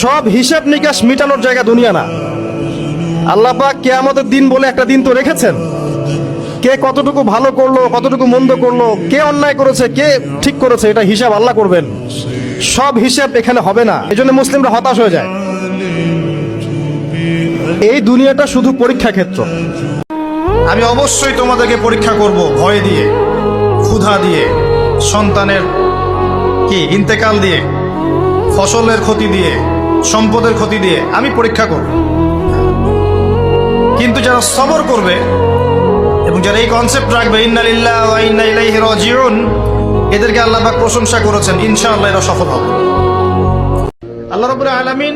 সব হিসাব নিকাশ মিটানোর জায়গা দুনিয়া না। আল্লাহ পাক কেয়ামতের দিন বলে একটা দিন তো রেখেছেন। কে কতটুকু ভালো করল, কতটুকু মন্দ করল, কে অন্যায় করেছে, কে ঠিক করেছে, এটা হিসাব আল্লাহ করবেন। সব হিসাব এখানে হবে না এই জন্য মুসলিমরা হতাশ হয়ে যায়। এই দুনিয়াটা শুধু পরীক্ষা ক্ষেত্র। আমি অবশ্যই তোমাদেরকে পরীক্ষা করব ভয় দিয়ে, ক্ষুধা দিয়ে, সন্তানের কি, ইন্তেকাল দিয়ে। ফসলের ক্ষতি দিয়ে, সম্পদের ক্ষতি দিয়ে আমি পরীক্ষা করব। কিন্তু যারা সবর করবে এবং যারা এই কনসেপ্ট রাখবে এদেরকে আল্লাহ প্রশংসা করেছেন, ইনশাআল্লাহ এরা সফল হবে। আল্লাহ রাব্বুল আলামিন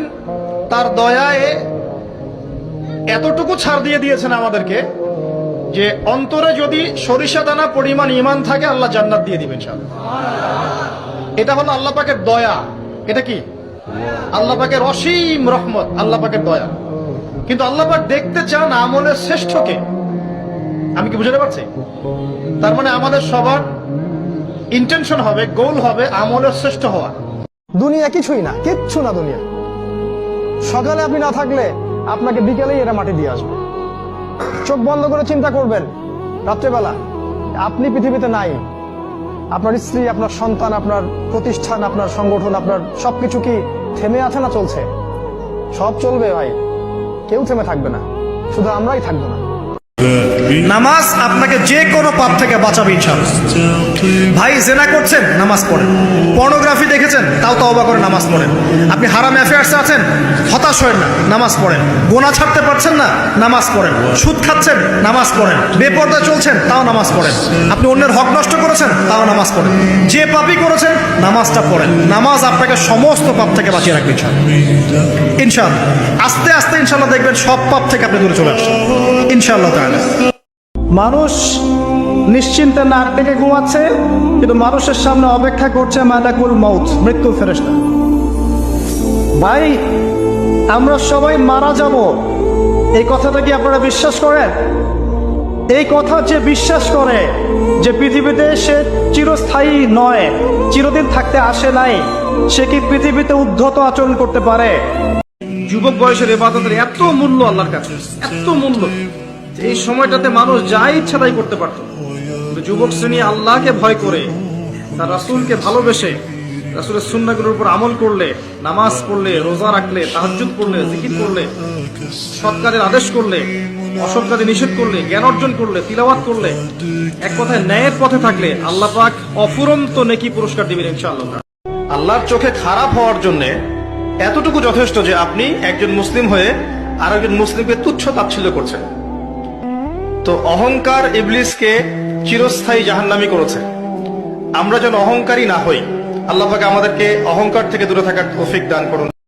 তার দয়ায় এতটুকু ছাড় দিয়ে দিয়েছেন আমাদেরকে যে অন্তরে যদি সরিষা দানা পরিমাণ ইমান থাকে, আল্লাহ জান্নাত দিয়ে দিবেন। এটা হলো আল্লাহ পাকের দয়া। এটা কি? আল্লাহ পাকের অসীম রহমত, আল্লাহ পাকের দয়া। কিন্তু আল্লাহ পাক দেখতে চান আমলের শ্রেষ্ঠকে। আমি কি বুঝতে পারছি? তার মানে আমাদের সবার ইন্টেনশন হবে গোল হবে আমলের শ্রেষ্ঠ হওয়া। দুনিয়া কিছুই না, কিচ্ছু না দুনিয়া। সকালে আপনি না থাকলে আপনাকে বিকেলেই এরা মাটি দিয়ে আসবে। চোখ বন্ধ করে চিন্তা করবেন, রাত্রেবেলা। আপনি পৃথিবীতে নাই আপনার স্ত্রী, আপনার সন্তান, আপনার প্রতিষ্ঠান, আপনার সংগঠন, আপনার সবকিছু কি থেমে আছে না চলছে? সব চলবে ভাই। কেউ থেমে থাকবে না। শুধু আমরাই থাকব না। নামাজ আপনাকে যে কোনো পাপ থেকে বাঁচাবে ইনশাআল্লাহ। ভাই, জেনা করছেন, নামাজ পড়েন। পর্নোগ্রাফি দেখেছেন? তাও তওবা করে নামাজ পড়েন। আপনি হারাম অ্যাফেয়ার্সে আছেন? হতাশ হয়েন না, নামাজ পড়েন। গোনা ছাড়তে পারছেন না? নামাজ পড়েন। সুদ খাচ্ছেন? নামাজ পড়েন। বেপর্দা চলছেন? তাও নামাজ পড়েন। আপনি অন্যের হক নষ্ট করেছেন? তাও নামাজ পড়েন। যে পাপই করেছেন, নামাজটা পড়েন। নামাজ আপনাকে সমস্ত পাপ থেকে বাঁচিয়ে রাখবে ইনশাআল্লাহ। ইনশাআল্লাহ। আস্তে আস্তে ইনশাল্লাহ দেখবেন সব পাপ থেকে আপনি দূরে চলে আসছেন। ইনশাআল্লাহ তাআলা। মানুষ নিশ্চিন্তে নাক ডেকে ঘুমাচ্ছে, কিন্তু মানুষের সামনে অপেক্ষা করছে মালাকুল মৌত মৃত্যু ফেরেশতা। ভাই, আমরা সবাই মারা যাব। এই কথাটা কি আপনারা বিশ্বাস করেন? এই কথা যে বিশ্বাস করে যে পৃথিবীতে সে চিরস্থায়ী নয়, চিরদিন থাকতে আসে নাই, সে কি পৃথিবীতে উদ্ধত আচরণ করতে পারে? যুবক বয়সের এবাদতের এত মূল্য আল্লাহর কাছে, এত মূল্য। এই সময়টাতে মানুষ যা ইচ্ছা তাই করতে পারত। যুবক শ্রেণি আল্লাহকে ভয় করে, তার রাসূলকে ভালোবেসে, রাসূলের সুন্নাহগুলোর উপর আমল করলে, নামাজ পড়লে, রোজা রাখলে, তাহাজ্জুদ পড়লে, জিকির করলে, সৎ কাজের আদেশ করলে, অসৎ কাজে নিষেধ করলে, জ্ঞান অর্জন করলে, তিলাওয়াত করলে, এক কথায় ন্যায়ের পথে থাকলে আল্লাহ পাক অফুরন্ত নেকি পুরস্কার দিবেন ইনশাআল্লাহ। আল্লাহর চোখে খারাপ হওয়ার জন্য এতটুকু যথেষ্ট যে আপনি একজন মুসলিম হয়ে আর একজন মুসলিমকে তুচ্ছ তাচ্ছিল্য করছেন। তো অহংকার ইবলিসকে চিরস্থায়ী জাহান্নামি করেছে। আমরা যেন অহংকারী না হই। আল্লাহ পাকে আমাদেরকে অহংকার থেকে দূরে থাকার তৌফিক দান করুন।